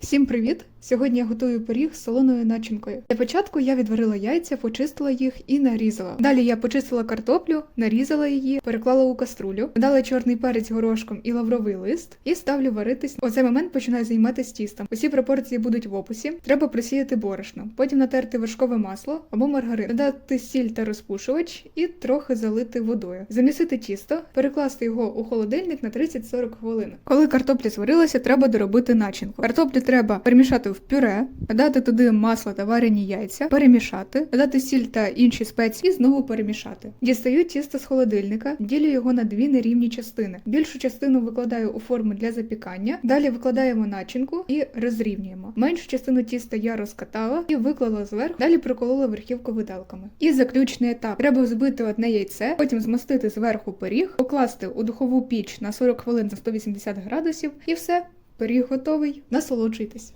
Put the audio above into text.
Всім привіт! Сьогодні я готую пиріг з солоною начинкою. Для початку я відварила яйця, почистила їх і нарізала. Далі я почистила картоплю, нарізала її, переклала у каструлю, додала чорний перець горошком і лавровий лист і ставлю варитись. У цей момент починаю займатися тістом. Усі пропорції будуть в описі. Треба просіяти борошно, потім натерти вершкове масло або маргарин, додати сіль та розпушувач і трохи залити водою. Замісити тісто, перекласти його у холодильник на 30-40 хвилин. Коли картопля зварилася, треба доробити начинку. Картоплю треба перемішати в пюре, додати туди масло та варені яйця, перемішати, додати сіль та інші спеції і знову перемішати. Дістаю тісто з холодильника, ділю його на дві нерівні частини. Більшу частину викладаю у форму для запікання. Далі викладаємо начинку і розрівнюємо. Меншу частину тіста я розкатала і виклала зверху. Далі приколола верхівку виделками. І заключний етап: треба взбити одне яйце, потім змастити зверху пиріг, покласти у духову піч на 40 хвилин за 180 градусів, і все. Пиріг готовий, насолоджуйтесь.